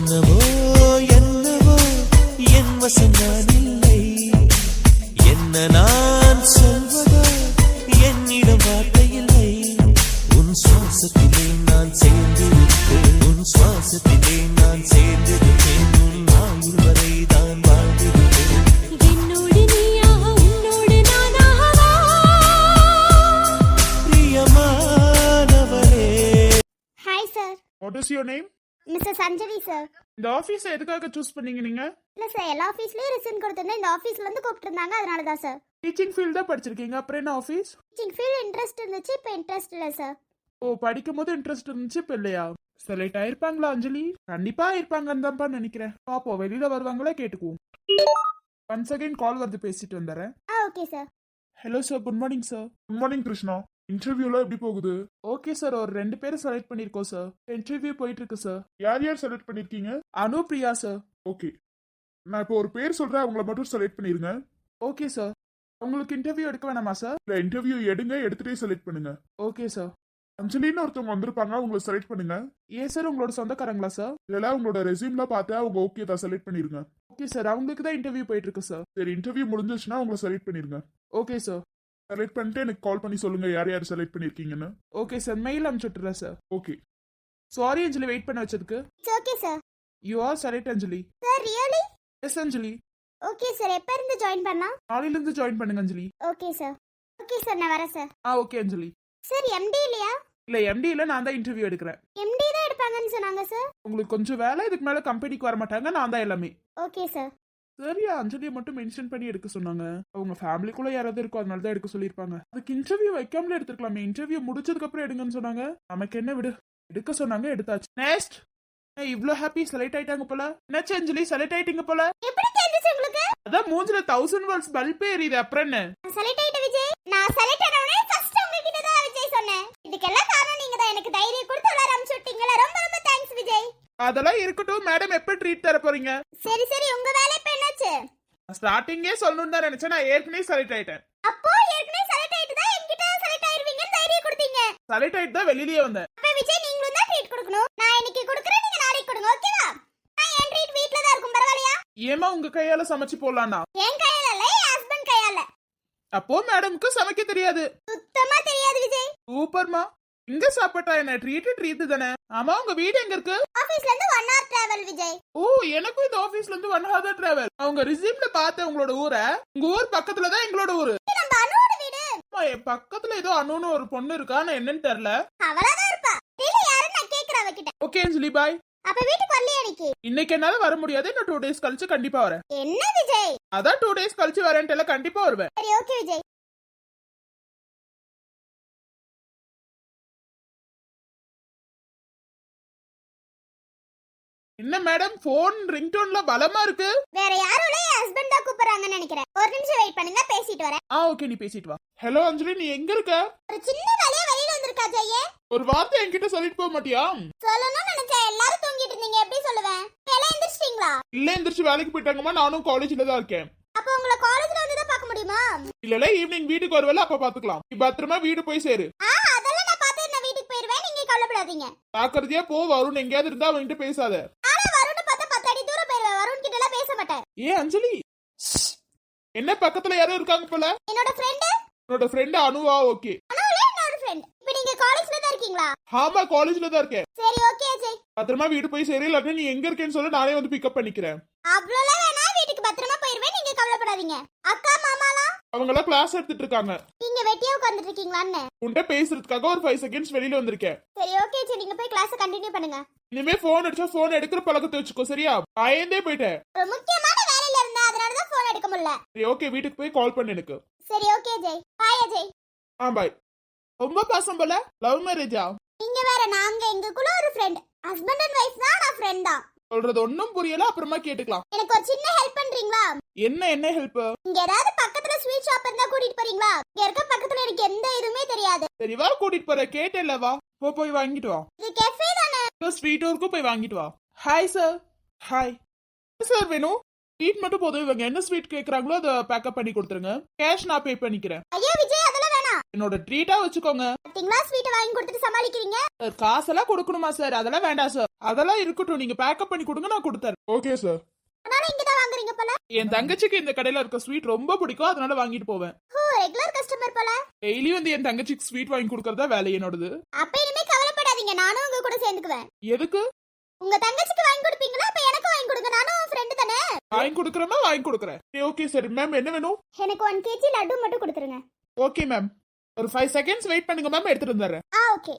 என்னவோ என்னவோ என் வசம் நான் இல்லை. என்ன நான் சொல்வதோ என்னிடம் வார்த்தை இல்லை. உன் சுவாசத்திலே நான் சேர்ந்திருப்பேன். உன் சுவாசத்திலே நான் சேர்ந்திருப்பேன். உன் ஆயுள் வரை தான் வாழ்ந்திருப்பேன். என்னோடு நீயாக உன்னோடு நானாகவா? மிஸ்டர் சஞ்சரி சார் இந்த ஆஃபீஸை எதுக்காக சூஸ் பண்ணீங்க நீங்க? இல்ல சார் எல்லா ஆஃபீஸ்லயும் ரிசன் கொடுத்திருந்தேன். இந்த ஆஃபீஸ்ல இருந்து கூப்பிட்டுருந்தாங்க. அதனால தான் சார் டீச்சிங் ஃபீல்ட் தான் படிச்சிருக்கீங்க. அப்புறம் என்ன ஆஃபீஸ் டீச்சிங் ஃபீல்ட் இன்ட்ரெஸ்ட் இருந்துச்சு. இப்போ இன்ட்ரெஸ்ட் இல்லை சார் ஓ படிக்கும் போது இன்ட்ரெஸ்ட் இருந்துச்சு இப்போ இல்லையா? செலக்ட் ஆயிருப்பாங்களா அஞ்சலி? கண்டிப்பா இருப்பாங்கன்னு தான்ப்பா நினைக்கிறேன். பாப்போம். வெளியில வருவாங்களா கேட்டுக்குவோம். ஒன்ஸ் அகைன் கால் வருது பேசிட்டு வந்துடுறேன். ஆ okay sir hello sir good morning sir good morning Krishna இன்டர்வியூலாம் எப்படி போகுது? ஓகே சார் ஒரு ரெண்டு பேரும் செலக்ட் பண்ணியிருக்கோம் சார் இன்டர்வியூ போயிட்டு இருக்கு சார் யார் யார் செலக்ட் பண்ணிருக்கீங்க அனு பிரியா சார் ஓகே நான் இப்போ ஒரு பேர் சொல்றேன் அவங்கள மட்டும் செலக்ட் பண்ணிருங்க. ஓகே சார் உங்களுக்கு இன்டர்வியூ எடுக்க வேணாமா சார் இல்ல இன்டர்வியூ எடுங்க எடுத்துட்டே செலக்ட் பண்ணுங்க. ஓகே சார் அஞ்சலின்னு ஒருத்தவங்க வந்திருப்பாங்க அவங்கள செலக்ட் பண்ணுங்க. ஏன் சார் உங்களோட சொந்தக்காரங்களா சார் இல்ல உங்களோட ரெசியூம்லாம் பார்த்து அவங்க ஓகே தான் செலக்ட் பண்ணிருங்க. ஓகே சார் அவங்களுக்கு தான் இன்டர்வியூ போயிட்டு இருக்கு சார் சரி இன்டர்வியூ முடிஞ்சிச்சுன்னா அவங்கள செலக்ட் பண்ணிருங்க. ஓகே சார் செலக்ட் பண்ணிட்டு எனக்கு கால் பண்ணி சொல்லுங்க யார் யார் செலக்ட் பண்ணிருக்கீங்கன்னு. Okay sir mail அனுப்பிச்சுட்றேன் sir okay sorry Anjali wait பண்ண வச்சதுக்கு. It's okay sir you are select Anjali. Sir really yes Anjali. Okay sir எப்போ இருந்து ஜாயின் பண்ணலாம் நாளையிலேருந்து ஜாயின் பண்ணுங்க Anjali. Okay sir okay sir நான் வரேன் சார் ஆ ஓகே அஞ்சலி. சார் எம்டி இல்லையா? இல்லை எம்டியில் நான் தான் இன்டர்வியூ எடுக்கிறேன். எம்டி தான் எடுப்பாங்கன்னு சொன்னாங்க சார் உங்களுக்கு கொஞ்சம் வேலை இதுக்கு மேலே கம்பெனிக்கு வர மாட்டாங்க நான் தான் எல்லாமே. ஓகே சார் சரியா? அஞ்சலியை மட்டும் மென்ஷன் பண்ணி எடுக்க சொன்னாங்க. அவங்க ஃபேமிலிக்குள்ள யாராவது இருக்கும் அதனால தான் எடுக்க சொல்லியிருப்பாங்க. அதுக்கு இன்டர்வியூ வைக்காமலே எடுத்துக்கலாமே இன்டர்வியூ முடிச்சதுக்கு அப்புறம் எடுங்கன்னு சொன்னாங்க. நமக்கு என்ன விடு. எடுக்க சொன்னாங்க எடுத்தாச்சு. நெக்ஸ்ட் இவ்ளோ ஹாப்பி செலக்ட் ஆயிட்டாங்க போல. என்னாச்சு அஞ்சலி? செலக்ட் ஆயிட்டீங்க போல. எப்படி தெரிஞ்சிச்சு உங்களுக்கு? அதான் மூஞ்சில தௌசண்ட் வால்ஸ் பல்பே எரியுது அப்புறம் என்ன? செலக்ட் ஆயிட்ட விஜய். நான் செலக்ட் ஆனவனே ஃபர்ஸ்ட் உங்ககிட்ட தான் விஜய் சொன்னேன். இதுக்கெல்லாம் காரணம் நீங்க தான் எனக்கு தைரியம் கொடுத்து உள்ள அனுப்பிச்சு விட்டீங்களா ரொம்ப ரொம்ப தேங்க்ஸ் விஜய். அதெல்லாம் இருக்கட்டும். மேடம் எப்ப ட்ரீட் தர போறீங்க? சரி சரி. உங்க வேலை இப்ப என்னாச்சு? ஸ்டார்டிங்கே சொல்லணும்னு தான் நினைச்சேன். நான் ஏற்கனவே செலக்ட் ஆயிட்டேன். அப்போ ஏற்கனவே செலக்ட் ஆயிட்டு தான் என்கிட்ட செலக்ட் ஆயிருவீங்கன்னு தைரியம் கொடுத்தீங்க. செலக்ட் ஆயிட்டு தான் வெளியிலேயே வந்தேன். அப்ப விஜய் நீங்களும் தான் ட்ரீட் கொடுக்கணும். நான் இன்னைக்கு கொடுக்குறேன். நீங்க நாளைக்கு கொடுங்க. ஓகேவா நான் என் ட்ரீட் வீட்ல தான் இருக்கும். பரவாயில்லையா? ஏமா உங்க கையால சமைச்சு போடலாம்னா என் கையால இல்ல என் ஹஸ்பண்ட் கையால. அப்போ மேடம்க்கு சமைக்க தெரியாது. சுத்தமா தெரியாது விஜய். சூப்பர்மா இங்க சாப்பிட்டா என்ன? ட்ரீட் ட்ரீட் தானே? ஆமா உங்க வீடு எங்க இருக்கு? ஆபீஸ்ல இருந்து ஒன் ஹவர் டிராவல் விஜய். ஓ எனக்கும் இந்த ஆபீஸ்ல இருந்து ஒன் ஹவர் டிராவல் அவங்க ரிசீவ்ல பார்த்தேன் உங்களோட ஊரை உங்க ஊர் பக்கத்துல தான் எங்களோட ஊரு. நம்ம அனுவோட வீடு. அம்மா, என் பக்கத்துல ஏதோ அனுன்னு ஒரு பொண்ணு இருக்கா? ஆனா என்னன்னு தெரியல. அவளாதான் இருப்பா. தெரியல யாருன்னு நான் கேக்குறேன் அவகிட்ட. ஓகே அஞ்சலி பாய் அப்ப வீட்டுக்கு வரலையா இன்னைக்கு? இன்னைக்கு என்னால வர முடியாது. இன்னும் டூ டேஸ் கழிச்சு கண்டிப்பா வரேன். என்ன விஜய்? அதான் டூ டேஸ் கழிச்சு வரேன்ட்டு கண்டிப்பா வருவேன். சரி ஓகே விஜய். என்ன மேடம் போன் ரிங்டோன்ல பலமா இருக்கு? வேற இல்ல என் ஹஸ்பண்ட் தான் கூப்பிடுறாங்கன்னு நினைக்கிறேன். ஒரு நிமிஷம் வெயிட் பண்ணுங்க பேசிட்டு வரேன். ஆ ஓகே நீ பேசிட்டு வா. ஹலோ அஞ்சலி நீ எங்க இருக்க? ஒரு சின்ன வேலையா வெளியில வந்திருக்கா ஜெயே? ஒரு வார்த்தை என்கிட்ட சொல்லிட்டு போக மாட்டியா? சொல்லணும்னு நினைச்சேன் எல்லாரும் தூங்கிட்டு இருந்தீங்க எப்படி சொல்லுவேன்? எல்லாம் எந்திரிச்சிட்டீங்களா? இல்ல எந்திரிச்சு வேலைக்கு போயிட்டாங்கம்மா நானும் காலேஜ்ல தான் இருக்கேன். அப்ப உங்களை காலேஜ்ல வந்து தான் பார்க்க முடியுமா? இல்லல ஈவினிங் வீட்டுக்கு வருவல அப்ப பாத்துக்கலாம் நீ பத்திரமா வீடு போய் சேரு. ஆ அதெல்லாம் நான் பார்த்து நான் வீட்டுக்கு போயிருவேன் நீங்க கவலைப்படாதீங்க. பாக்குறதையா போ வருண் எங்கேயாவது இருந்தா அவன்கிட்ட பேசாத ஆனா வரும்னு பார்த்தா பத்து அடி தூரம் போயிருவேன் வருண் கிட்ட எல்லாம் பேச மாட்டேன் ஏ அஞ்சலி! என்ன பக்கத்துல யாரும் இருக்காங்க போல? என்னோட ஃப்ரெண்டு உன்னோட ஃப்ரெண்ட் அனுவா ஓகே. அனுவிலே என்னோட ஃப்ரெண்ட் இப்போ நீங்க காலேஜ்ல தான் இருக்கீங்களா? ஆமா காலேஜ்ல தான் இருக்கேன். சரி ஓகே அஜய். பத்திரமா வீடு போய் சேரு இல்லாட்டி நீ எங்க இருக்கேன்னு சொல்லி நானே வந்து பிக்கப் பண்ணிக்கிறேன். அவ்வளோலாம் வேணா வீட்டுக்கு பத்திரமா போயிருவேன் நீங்க கவலைப்படாதீங்க. அக்கா மாமாலாம் அவங்க எல்லாம் கிளாஸ் எடுத்துட்டு இருக்காங்க. நீங்க வெட்டியா உட்காந்துட்டு இருக்கீங்களான்னு? உன்கிட்ட பேசுறதுக்காக ஒரு ஃபைவ் செகண்ட்ஸ் வெளியில வந்திருக்கேன். சரி ஓகே நீங்க போய் கிளாஸ் கண்டினியூ பண்ணுங்க. இனிமே போன் அடிச்சா போன் எடுக்கிற பழக்கத்தை வச்சுக்கோ சரியா? பயந்தே போயிட்டேன். ஒரு முக்கியமான வேலையில இருந்தா அதனால தான் ஃபோன் எடுக்க முடியல. சரி ஓகே வீட்டுக்கு போய் கால் பண்ணு எனக்கு. சரி ஓகே அஜய் பாய் அஜய். ஆ பாய் ரொம்ப பாசம் போல லவ் மேரேஜா நீங்க வேற நாங்க எங்களுக்குள்ள ஒரு ஃப்ரெண்ட் ஹஸ்பண்ட் அண்ட் ஒய்ஃப் தான் நான் ஃப்ரெண்ட் தான். சொல்றது ஒன்னும் புரியல அப்புறமா கேட்டுக்கலாம். எனக்கு ஒரு சின்ன ஹெல்ப் பண்றீங்களா? என்ன என்ன ஹெல்ப் இங்க ஏதாவது பக்கத்துல ஸ்வீட் ஷாப் இருந்தா கூட்டிட்டு போறீங்களா? இங்க இருக்க பக்கத்துல எனக்கு எந்த இதுவுமே தெரியாது. சரி வா கூட்டிட்டு போற கேட்டேல்ல வா. போ போய் வாங்கிட்டு வா. இது கெஃபே ஸ்ட்ரீட் ஒர்க்கும் போய் வாங்கிட்டு வா ஹாய் சார் ஹாய் சார் வேணும் ஸ்வீட் மட்டும் போதும் இவங்க என்ன ஸ்வீட் கேக்குறாங்களோ அதை பேக்கப் பண்ணி கொடுத்துருங்க. கேஷ் நான் பே பண்ணிக்கிறேன். ஐயோ விஜய் அதெல்லாம் வேணாம். என்னோட ட்ரீட்டா வச்சுக்கோங்க. பாத்தீங்களா? ஸ்வீட் வாங்கி கொடுத்துட்டு சமாளிக்கிறீங்க? சார் காசெல்லாம் கொடுக்கணுமா சார் அதெல்லாம் வேண்டாம் சார் அதெல்லாம் இருக்கட்டும். நீங்க பேக்கப் பண்ணி கொடுங்க நான் கொடுத்தேன் ஓகே சார் அதனால இங்க தான் வாங்குறீங்க போல. என் தங்கச்சிக்கு இந்த கடையில இருக்க ஸ்வீட் ரொம்ப பிடிக்கும். அதனால வாங்கிட்டு போவேன். ஓ ரெகுலர் கஸ்டமர் போல. டெய்லி வந்து என் தங்கச்சிக்கு ஸ்வீட் வாங்கி கொடுக்கறதா வேலை என்னோடது. அப்ப இனிமே கவலைப்படாதீங்க நானும் உங்க கூட சேர்ந்துக்குவேன். எதுக்கு? உங்க தங்கச்சிக்கு வாங்கி கொடுப்பீங்களா? அப்ப எனக்கு வாங்கி கொடுங்க. நானும் உன் ஃப்ரெண்டு தானே? வாங்கி கொடுக்கறமா வாங்கி கொடுக்குறேன். Okay sir. மேம் என்ன வேணும்? எனக்கு ஒன் கேஜி லட்டு மட்டும் கொடுத்துருங்க. ஓகே மேம் ஒரு ஃபைவ் செகண்ட்ஸ் வெயிட் பண்ணுங்க மேம் எடுத்துட்டு வந்துடுறேன் ஆ ஓகே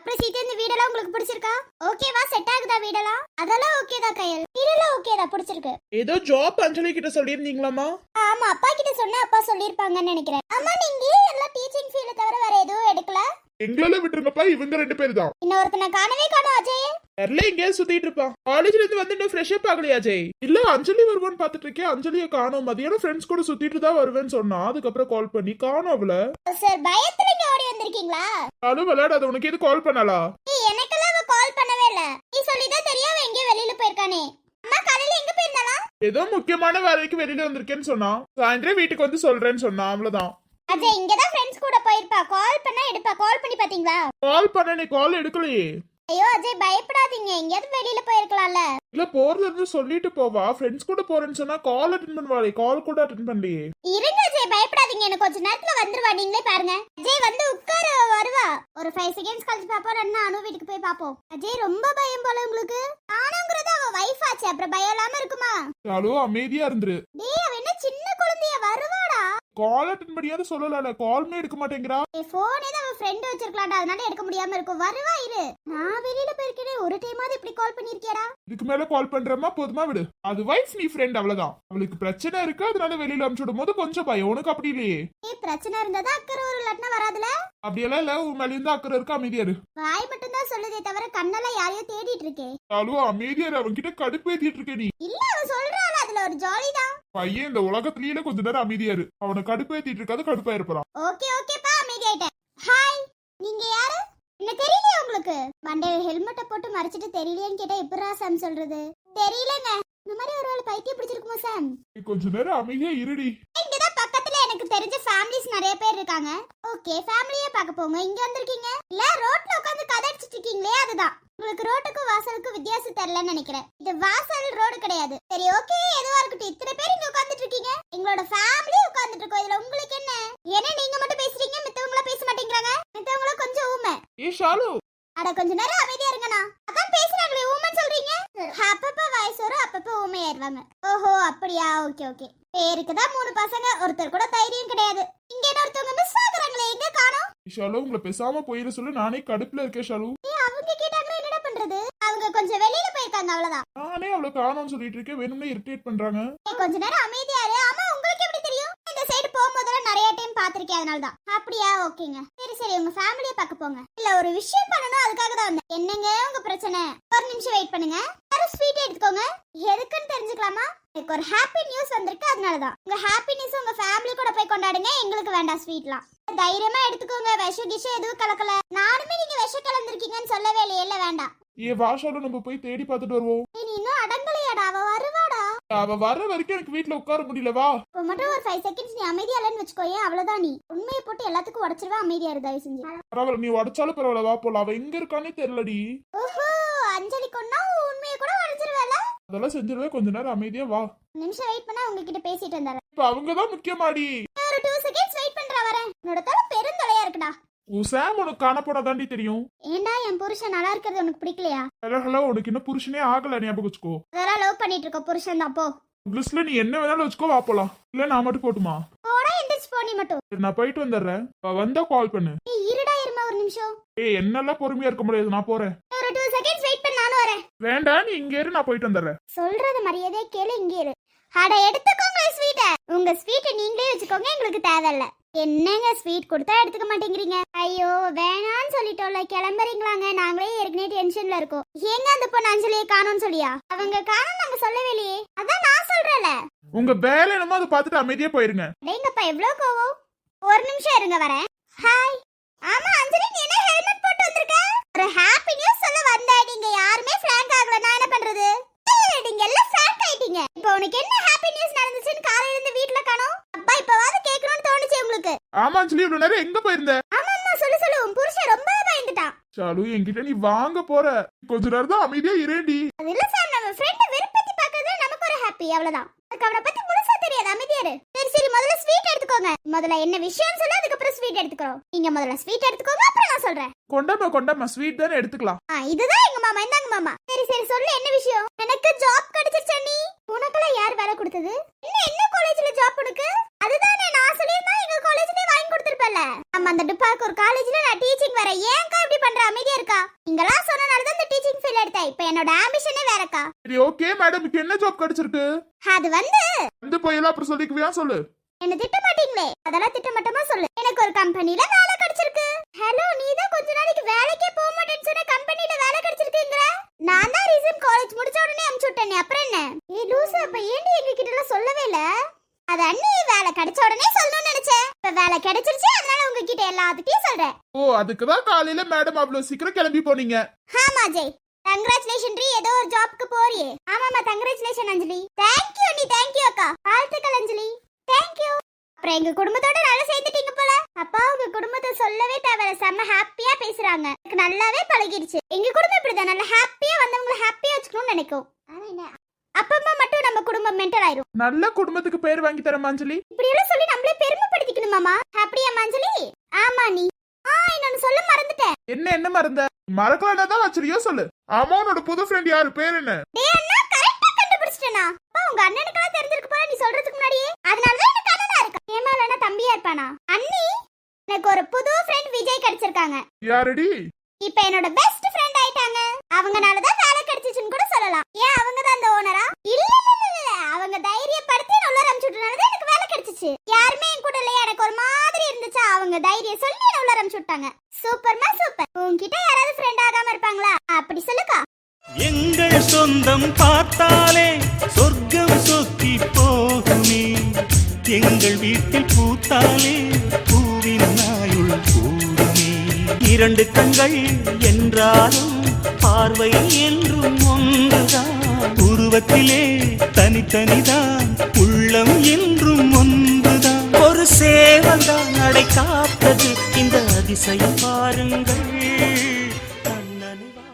அப்புறம் சீட்டு இந்த வீடெல்லாம் உங்களுக்கு பிடிச்சிருக்கா? ஓகேவா செட் ஆகுதா வீடெல்லாம்? அதெல்லாம் ஓகே தான் கையல். வீடெல்லாம் ஓகே தான் பிடிச்சிருக்கு. ஏதோ ஜாப் அஞ்சலி கிட்ட சொல்லியிருந்தீங்களாமா ஆமா. அப்பா கிட்ட சொன்னா அப்பா சொல்லிருப்பாங்கன்னு நினைக்கிறேன். அம்மா நீங்க எல்லாம் டீச்சிங் ஃபீல்ட தவிர வேற எதுவும் எடுக்கல? எங்களால விட்டுருங்கப்பா இவங்க ரெண்டு பேர் தான் இன்னொருத்தனை காணவே காணோம் அஜய். தெரியல எங்கேயாவது சுத்திட்டு இருப்பான். காலேஜ்ல இருந்து வந்து இன்னும் ஃப்ரெஷ் அப் ஆகலையா ஜெய் இல்ல அஞ்சலி வருவான்னு பாத்துட்டு இருக்கேன். அஞ்சலியை காணோம் மதியானம் ஃப்ரெண்ட்ஸ் கூட சுத்திட்டு தான் வருவேன்னு சொன்னா அதுக்கப்புறம் கால் பண்ணி காணோம் அவள. சார் பயத்துல இங்க ஓடி வந்திருக்கீங்களா? நானும் விளையாடாத உனக்கு எது கால் பண்ணாளா ஏய், எனக்கெல்லாம் அவ கால் பண்ணவே இல்ல. நீ சொல்லிதான் தெரியாம எங்கேயோ வெளியில போயிருக்கானே. அம்மா காலையில எங்க போயிருந்தாளா? ஏதோ முக்கியமான வேலைக்கு வெளியில வந்திருக்கேன்னு சொன்னா சாயந்தரம் வீட்டுக்கு வந்து சொல்றேன்னு சொன்னா அவ்வளவுதான். அஜய் இங்கதான் ஃப்ரெண்ட்ஸ் கூட போயிருப்பா. கால் பண்ணா எடுப்பா. கால் பண்ணி பாத்தீங்களா? கால் பண்ண நீ கால் எடுக்கலையே. ஐயோ அஜய் பயப்படாதீங்க. எங்கேயாவது வெளியில போயிருக்கலாம்ல. இல்ல இருந்து சொல்லிட்டு போவா. ஃப்ரெண்ட்ஸ் கூட போறேன்னு சொன்னா கால் அட்டன் பண்ணுவாளே. கால் கூட அட்டன் பண்ணலையே. இருங்க அஜய் பயப்படாதீங்க. எனக்கு கொஞ்ச நேரத்துல வந்துருவா. நீங்களே பாருங்க. அஜய் வந்து உட்கார வருவா. ஒரு ஃபைவ் செகண்ட்ஸ் கழிச்சு பாப்போம் ரெண்டு அனு வீட்டுக்கு போய் பாப்போம். அஜய் ரொம்ப பயம் போல உங்களுக்கு. நானுங்கிறது அவ வைஃப் ஆச்சு. அப்புறம் பயம் இல்லாம இருக்குமா? ஹலோ அமைதியா இருந்துரு. டேய் கால் அட்டன் பண்ணியாவது சொல்லல கால்மே எடுக்க மாட்டேங்கிறா. போனே தான் அவன் ஃப்ரெண்ட் வச்சிருக்கலாம்டா. அதனால எடுக்க முடியாம இருக்கும் வருவா இரு. நான் வெளியில போயிருக்கேன். ஒரு டைமாவது இப்படி கால் பண்ணிருக்கியாடா? இதுக்கு மேல கால் பண்றமா போதுமா விடு. அது வைஃப் நீ ஃப்ரெண்ட் அவ்வளவுதான். அவளுக்கு பிரச்சனை இருக்கு. அதனால வெளியில அனுப்பிச்சு போது கொஞ்சம் பயம். உனக்கு அப்படி இல்லையே. ஏய் பிரச்சனை இருந்தா அக்கறை ஒரு இல்லாட்டினா வராதுல? அப்படியெல்லாம் இல்ல. உன் மேல இருந்து அக்கறை இருக்கு. அமைதியா இரு. வாய் மட்டும் தான் சொல்லுதே தவிர கண்ணெல்லாம் யாரையோ தேடிட்டு இருக்கே. ஹலோ அமைதியா இரு. அவன் கிட்ட கடுப்பேத்திட்டு இருக்க நீ. இல்ல ஒரு ஜாலி தான் பையன் இந்த உலகத்திலேயே கொஞ்ச நேரம் அமைதியா இரு அவனை கடுப்பேத்திட்டு இருக்காது கடுப்பா இருப்பான் ஓகே ஓகேப்பா அமைதியாயிட்டேன். ஹாய் நீங்க யாரு? என்ன தெரியலையா உங்களுக்கு? மண்டே ஹெல்மெட்டை போட்டு மறைச்சிட்டு தெரியலையேன்னு கேட்டா எப்படா சாம் சொல்றது? தெரியலங்க. இந்த மாதிரி ஒரு வேளை பைத்தியம் பிடிச்சிருக்குமா சாம் கொஞ்ச நேரம் அமைதியா இருடி. இங்கதான் பக்கத்துல எனக்கு தெரிஞ்ச ஃபேமிலிஸ் நிறைய பேர் இருக்காங்க. ஓகே ஃபேமிலியே பார்க்க போங்க. இங்க வந்திருக்கீங்க. இல்ல ரோட்ல உட்காந்து கதை அடிச்சிட்டு இருக்கீங்களே அதுதான். உங்களுக்கு ரோட்டுக்கும் வாசலுக்கும் வித்தியாசம் தெரியலன்னு நினைக்கிறேன். இது வாசல் ரோடு கிடையாது. சரி ஓகே எதுவா இருக்கட்டும். இத்தனை பேர் இங்க உட்கார்ந்துட்டு இருக்கீங்க. எங்களோட ஃபேமிலி உட்கார்ந்துட்டு இருக்கோம். இதுல உங்களுக்கு என்ன? ஏன்னா நீங்க மட்டும் பேசுறீங்க? மித்தவங்கள பேச மாட்டேங்கிறாங்க. மித்தவங்கள கொஞ்சம் ஊமை. ஏ ஷாலு. அட கொஞ்ச நேரம் அமைதியா இருங்கண்ணா. அதான் பேசுறாங்களே ஊமைன்னு சொல்றீங்க? அப்பப்ப வாய்ஸ் வரும் அப்பப்ப ஊமையாயிருவாங்க. ஓஹோ அப்படியா? ஓகே ஓகே பேருக்கு தான் மூணு பசங்க ஒருத்தர் கூட தைரியம் கிடையாது. இங்க ஒருத்தவங்க மிஸ் ஆகுறாங்களே எங்க காணோம்? ஷாலு உங்களை பேசாம போயிட சொல்லு. நானே கடுப்புல இருக்கேன் ஷாலு ஏய், அவங்க கேட்டாங்கன்னா என்னடா பண்றது அவங்க கொஞ்சம் வெளியில போயிருக்காங்க அவ்வளவுதான். நானே அவளை காணோம்னு சொல்லிட்டு இருக்கேன். வேணும்னே இரிட்டேட் பண்றாங்க. கொஞ்ச நேரம் அமைதியா இரு. ஆமா உங்களுக்கு எப்படி தெரியும்? இந்த சைடு போகும்போதெல்லாம் நிறைய டைம் பாத்திருக்கேன் அதனால தான் அப்படியா? ஓகேங்க. சரி சரி. உங்க ஃபேமிலிய பார்க்க போங்க. இல்ல ஒரு விஷயம் பண்ணணும் அதுக்காக தான் வந்தேன். என்னங்க உங்க பிரச்சனை? ஒரு நிமிஷம் வெயிட் பண்ணுங்க. யாரும் ஸ்வீட் எடுத்துக்கோங்க. எதுக்குன்னு தெரிஞ்சுக்கலாமா? எனக்கு ஒரு ஹாப்பி நியூஸ் வந்திருக்கு அதனால தான் உங்க ஹாப்பி நியூஸ் உங்க ஃபேமிலி கூட போய் கொண்டாடுங்க. எங்களுக்கு வேண்டாம் ஸ்வீட்லாம் தைரியமா எடுத்துக்கோங்க. விஷ கிஷம் எதுவும் கலக்கல. நானுமே நீங்க விஷம் கலந்துருக்கீங்கன்னு சொல்லவே இல்லையே. இல்ல வேண்டாம். ஏ வா ஷாலு நம்ம போய் தேடி பார்த்துட்டு வருவோம். நீ இன்னும் அடங்கலையாடா அவ வருவாடா. அவ வர்ற வரைக்கும் எனக்கு வீட்ல உட்கார முடியல வா. இப்போ மட்டும் ஒரு ஃபைவ் செகண்ட்ஸ் நீ அமைதியா இல்லைன்னு வச்சுக்கோ ஏன் அவ்வளவுதான் நீ? உண்மையை போட்டு எல்லாத்துக்கும் உடச்சிருவா அமைதியா இரு தயவு செஞ்சு. பரவாயில்ல நீ உடைச்சாலும் பரவாயில்ல வா போலாம். அவ எங்க இருக்கானே தெரியலடி. ஓஹோ அஞ்சலி கொண்டா உண்மையை கூட உடச்சிருவேல? அதெல்லாம் செஞ்சிருவே கொஞ்ச நேரம் அமைதியா வா. நிமிஷம் வெயிட் பண்ணா உங்ககிட்ட பேசிட்டு வந்துடுறேன். இப்ப அவங்கதான் முக்கியமாடி. ஒரு டூ செகண்ட்ஸ் வெயிட் பண்றா வரேன். உன் சாம் உனக்கு காணப்போனாதாண்டி தெரியும்? ஏன்டா என் புருஷன் நல்லா இருக்கிறது உனக்கு பிடிக்கலையா? ஹலோ ஹலோ உனக்கு இன்னும் புருஷனே ஆகல ஞாபகம் வச்சுக்கோ. அதெல்லாம் லவ் பண்ணிட்டு இருக்க புருஷன் தான் போ. லிஸ்ட்ல நீ என்ன வேணாலும் வச்சுக்கோ வா போலாம். இல்ல நான் மட்டும் போட்டுமா? போடா எந்திரிச்சு போ நீ மட்டும். சரி, நான் போயிட்டு வந்துடுறேன். அவ வந்தா கால் பண்ணு. ஏய், இருடா இருமா ஒரு நிமிஷம். ஏய் என்னெல்லாம் பொறுமையா இருக்க முடியாது நான் போறேன். ஒரு டூ செகண்ட்ஸ் வெயிட் பண்ண நானும் வரேன். வேண்டாம் நீ இங்க இரு நான் போயிட்டு வந்துடுறேன். சொல்றது மரியாதையா கேளு இங்கே இரு. அட எடுத்துக்கோங்க ஸ்வீட்ட உங்க ஸ்வீட்டை நீங்களே வச்சுக்கோங்க எங்களுக்கு தேவையில்ல. என்னங்க ஸ்வீட் கொடுத்தா எடுத்துக்க மாட்டேங்கிறீங்க? ஐயோ வேணான்னு சொல்லிட்டோம்ல கிளம்புறீங்களாங்க. நாங்களே ஏற்கனவே டென்ஷன்ல இருக்கோம். ஏங்க அந்த பொண்ணு அஞ்சலியை காணோம்னு சொல்லியா? அவங்க காணோம் நாங்க சொல்லவே இல்லையே அதான் நான் சொல்றேன்ல. உங்க வேலை என்னமோ அதை பார்த்துட்டு அமைதியா போயிருங்க. டேங்கப்பா எவ்வளவு கோவம்? ஒரு நிமிஷம் இருங்க வரேன். ஹாய் ஆமா அஞ்சலி நீ என்ன ஹெல்மெட் போட்டு வந்திருக்க? ஒரு ஹாப்பி நியூஸ் சொல்ல வந்தேன். நீங்க யாருமே ஃபிராங்க் ஆகல. நான் என்ன பண்றது? நீங்க எல்லாம் ஃபிராங்க் ஆயிட்டீங்க. இப்போ உனக்கு என்ன ஹாப்பி நியூஸ் நடந்துச்சுன்னு காலையில இருந்து வீட்ல காணோம் அப்பா இப்பவாவது கேட்கணும்னு தோணுச்சு உங்களுக்கு ஆமா அஞ்சலி இவ்வளவு நேரம் எங்க போயிருந்த? ஆமா அம்மா சொல்லு சொல்லு. உன் புருஷன் ரொம்ப பயந்துட்டான். சாலு என்கிட்ட நீ வாங்க போற. கொஞ்ச நேரம் தான் அமைதியா இரேண்டி அது இல்ல சார் நம்ம ஃப்ரெண்ட வெறுப்பத்தி பார்க்கறதுல நமக்கு ஒரு ஹாப்பி அவ்வளவுதான். அதுக்கு அவனை பத்தி முழுசா தெரியாது அமைதியா இரு. சரி சரி முதல்ல ஸ்வீட் எடுத்துக்கோங்க. முதல்ல என்ன விஷயம் சொல்லு அதுக்கப்புறம் ஸ்வீட் எடுத்துக்கிறோம். நீங்க முதல்ல ஸ்வீட் எடுத்துக்கோங்க அப்புறம் நான் சொல்றேன். கொண்டாமா கொண்டாமா ஸ்வீட் தானே எடுத்துக்கலாம். ஆ இதுதான் எங்க மாமா இந்தாங்க மாமா. சரி சரி சொல்லு என்ன விஷயம்? எனக்கு ஜாப் கிடைச்சிருச்சா நீ உனக்கெல்லாம் யார் வேலை கொடுத்தது என்ன என்ன காலேஜ்ல ஜாப் உனக்கு அதுதானே நான் சொல்லியிருந்தா எங்க காலேஜ்லயே வாங்கி கொடுத்திருப்பல நம்ம அந்த டிப்பாக்கு ஒரு காலேஜ்ல நான் டீச்சிங் வரேன் ஏன்க்கா இப்படி பண்ற அமைதியா இருக்கா இங்கெல்லாம் சொன்னனால தான் இந்த டீச்சிங் ஃபீல்ட் எடுத்தேன் இப்போ என்னோட ஆம்பிஷனே வேறக்கா சரி ஓகே மேடம்க்கு என்ன ஜாப் கிடைச்சிருக்கு? அது வந்து வந்து போயெல்லாம் அப்புறம் சொல்லிக்குவியா? சொல்லு. என்ன திட்ட மாட்டீங்களே? அதெல்லாம் திட்டமட்டமா சொல்லு. எனக்கு ஒரு கம்பெனில வேலை கிடைச்சிருக்கு. ஹலோ நீ தான் கொஞ்ச நாளைக்கு வேலைக்கே போக மாட்டேன்னு சொன்ன கம்பெனில வேலை கிடைச்சிருக்குங்கற? நான் தான் ரீசன் காலேஜ் முடிச்ச உடனே அனுப்பிச்சு விட்டேனே அப்புறம் என்ன? ஏ லூசு அப்ப ஏன்டி எங்க கிட்ட எல்லாம் சொல்லவே இல்ல? அது அண்ணி வேலை கிடைச்ச உடனே சொல்லணும்னு நினைச்சேன். இப்ப வேலை கிடைச்சிருச்சு அதனால உங்ககிட்ட எல்லாத்துட்டையும் சொல்றேன். ஓ அதுக்கு தான் காலையில மேடம் அவ்வளவு சீக்கிரம் கிளம்பி போனீங்க. ஆமா ஜெய் கங்க்ராச்சுலேஷன் ரீ ஏதோ ஒரு ஜாப்க்கு போறியே. ஆமாமா கங்க்ராச்சுலேஷன் அஞ்சலி. தேங்க்யூ நீ தேங்க்யூ அக்கா. வாழ்த்துக்கள் அஞ்சலி. தேங்க்யூ அப்புறம் எங்க குடும்பத்தோட நல்லா சேர்ந்துட்டீங்க போல. அப்பா உங்க குடும்பத்தை சொல்லவே தேவையில்ல. செம்ம ஹாப்பியா பேசுறாங்க. எனக்கு நல்லாவே பழகிடுச்சு. எங்க குடும்பம் இப்படிதான். நல்லா ஹாப்பியா வந்தவங்களை ஹாப்பியா வச்சுக்கணும்னு நினைக்கும். ஆனா என்ன, அம்மா மட்டும் நம்ம குடும்பம் மென்டல் ஆயிரும். நல்ல குடும்பத்துக்கு பேர் வாங்கி தரேன் அஞ்சலி? இப்படி எல்லாம் சொல்லி நம்மளே பெருமைப்படுத்திக்கணுமாமா ஹாப்பியா அஞ்சலி? ஆமா நீ ஆ இன்னொன்னு சொல்ல மறந்துட்டேன். என்ன என்ன மறந்த? மறக்கலன்னா தான் வச்சிருக்கியோ சொல்லு. உன்னோட புது ஃப்ரெண்ட் யாரு? பேர் என்ன? டேய் அண்ணா கரெக்ட்டா கண்டுபிடிச்சிட்டேனா அப்பா உங்க அண்ணனுக்கெல்லாம் தெரிஞ்சிருக்கு போல நீ சொல்றதுக்கு முன்னாடியே அதனால தான் எனக்கு அண்ணனா இருக்கா. ஏமா தம்பியா இருப்பானா? அண்ணி எனக்கு ஒரு புது ஃப்ரெண்ட் விஜய் கிடைச்சிருக்காங்க. யாரடி? இப்போ என்னோட பெஸ்ட் ஃப்ரெண்ட் ஆயிட்டாங்க. அவங்கனால தான் வேலை கிடைச்சிச்சுன்னு கூட சொல்லலாம். ஏன் அவங்க தான் அந்த ஓனரா இல்ல இல்ல இல்ல இல்ல அவங்க தைரியப்படுத்தி என்ன உள்ள அனுப்பிச்சுட்டனால தான் அடிச்சிச்சு யாருமே என் கூட இல்லையா எனக்கு ஒரு மாதிரி இருந்துச்சா. அவங்க தைரியம் சொல்லி என்ன உள்ள அனுப்பிச்சு விட்டாங்க. சூப்பர்மா சூப்பர் உன்கிட்ட யாராவது ஃப்ரெண்ட் ஆகாம இருப்பாங்களா? அப்படி சொல்லுக்கா. எங்கள் சொந்தம் பார்த்தாலே சொர்க்கம் சொத்தி போகுமே. எங்கள் வீட்டில் பூத்தாலே பூவின் நாயுள் கூடுமே. இரண்டு கண்கள் என்றாலும் பார்வை என்றும் ஒன்றுதான். உருவத்திலே தனித்தனிதான் உள்ளம் என்றும் ஒன்றுதான் ஒரு சேவல்தான் நடை காப்பது. இந்த அதிசயம் பாருங்கள். கண்ணனை வா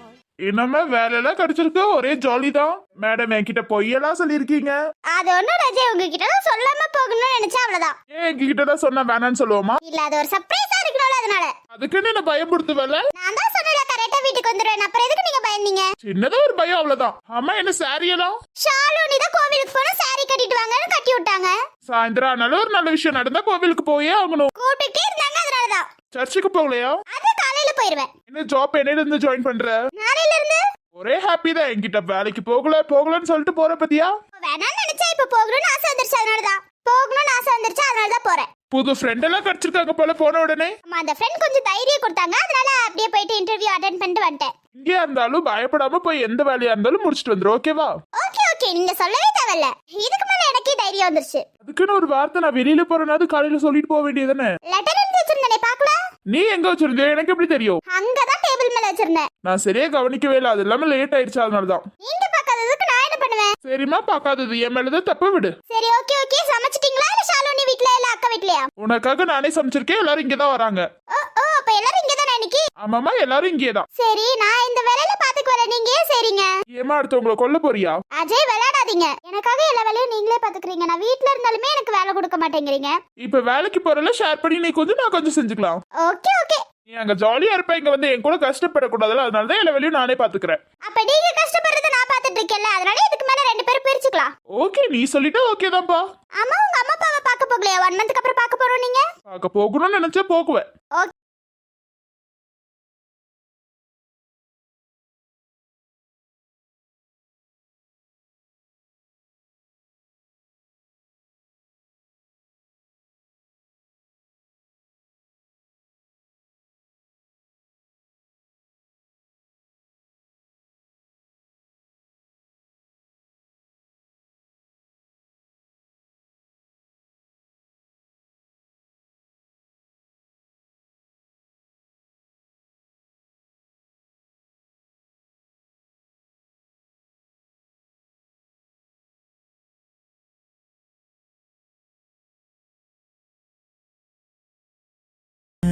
என்னமே வேலையெல்லாம் கிடைச்சிருக்கு. ஒரே ஜாலி தான் மேடம் என்கிட்ட பொய்யெல்லாம் சொல்லியிருக்கீங்க. அது ஒண்ணும் ரஜய் உங்ககிட்ட தான் சொல்லாம போகணும்னு நினைச்சா அவ்வளவுதான். ஏன் எங்ககிட்ட தான் சொன்னா வேணாம்னு சொல்லுவோமா? இல்ல அது ஒரு சர்ப்ரைஸா இருக்கணும்ல அதனால. அதுக்குன்னு என்ன பயப்படுத்துவல நான் தான் சொன்னல கரெக்டா வீட்டுக்கு வந்துடுவேன் அப்புறம் எதுக்கு நீங்க பயந்தீங்க சின்னதா ஒரு பயம் அவ்வளவுதான். அம்மா என்ன சாரி எல்லாம் ஷாலு நீ தான் கோவிலுக்கு போனா saree கட்டிட்டு வாங்கன்னு கட்டி விட்டாங்க. சாயந்தரம் ஆனாலும் ஒரு நல்ல விஷயம் நடந்தா கோவிலுக்கு போயே ஆகணும். கூப்பிட்டுட்டே இருந்தாங்க அதனாலதான். சர்ச்சுக்கு போகலையா? அது காலையில போயிருவேன். என்ன ஜாப் என்னையில இருந்து ஜாயின் பண்ற? நாளையில இருந்து. ஒரே ஹாப்பி தான். என்கிட்ட வேலைக்கு போகல போகலன்னு சொல்லிட்டு போற பத்தியா? வேணாம்னு நினைச்சா இப்ப போகணும்னு ஆசை வந்துருச்சு அதனாலதான். போகணும்னு ஆசை வந்துருச்சு அதனாலதான் போறேன் புது ஃப்ரெண்ட் எல்லாம் கிடைச்சிருக்காங்க போல போன உடனே. ஆமா அந்த ஃப்ரெண்ட் கொஞ்சம் தைரியம் கொடுத்தாங்க. அதனால அப்படியே போயிட்டு இன்டர்வியூ அட்டென்ட் பண்ணிட்டு வந்துட்டேன். இங்கேயா இருந்தாலும் பயப்படாம போய் எந்த வேலையா இருந்தாலும் முடிச்சிட்டு வந்துரு ஓகேவா? Okay okay. நீங்க சொல்லவே தேவையில்ல. இதுக்கு மேல எனக்கே தைரியம் வந்துருச்சு. அதுக்குன்னு ஒரு வார்த்தை நான் வெளியில போறேனாவது காலையில சொல்லிட்டு போக வேண்டியதுதானே? லெட்டர் எழுதி வச்சிருந்தேனே பாக்கல நீ எங்க வச்சிருந்தே? எனக்கு எப்படி தெரியும்? அங்கதான் டேபிள் மேல வச்சிருந்தேன். நான் சரியா கவனிக்கவே இல்லை. அது இல்லாம லேட் ஆயிடுச்சு அதனாலதான். நீங்க பார்க்காததுக்கு நான் என்ன பண்ணுவேன்? சரிம்மா பார்க்காதது. என் மேலதான் தப்பு விடு. சரி ஓகே ஓகே சமைச்சிட்டீங்களா இல்ல ஷாலோனி வீட்ல இல்ல அக்கா வீட்லயா? உனக்காக நானே சமைச்சிருக்கேன். எல்லாரும் இங்கதான் வராங்க. ஓ ஓ அப்ப எல்லாரும் இங்க தானே இன்னைக்கு? ஆமாமா எல்லாரும் இங்கே தான் சரி நான் இந்த வேலையில பாத்துக்கு வரேன். நீங்க ஏன் சரிங்க ஏமா அடுத்தவங்களை கொல்ல போறியா? அஜய் விளையாடாதீங்க. எனக்காக எல்லா வேலையும் நீங்களே பாத்துக்கிறீங்க நான் வீட்ல இருந்தாலுமே எனக்கு வேலை கொடுக்க மாட்டேங்கிறீங்க. இப்ப வேலைக்கு போறல ஷேர் பண்ணி நீ கொஞ்சம் நான் கொஞ்சம் செஞ்சுக்கலாம். ஓகே ஓகே நீ அங்க ஜாலியா இருப்ப இங்க வந்து என் கூட கஷ்டப்படக்கூடாதுல அதனாலதான் எல்லா வேலையும் நானே பாத்துக்கிறேன். அப்ப நீங்க கஷ்டப்படுறத நான் பாத்துட்டு இருக்கேன்ல அதனால இதுக்கு மேல ரெண்டு பேரும் பிரிச்சுக்கலாம். ஓகே நீ சொல்லிட்டா ஓகே தான்ப்பா. அம்மா உங்க அம்மா அப்பாவை பார்க்க போகலையா? ஒன் மந்த்க்கு அப்புறம் பார்க்க போறோம் நீங்க? பார்க்க போகணும்னு நினைச்சா போக்குவேன் ஓகே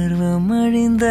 உணர்வமழிந்த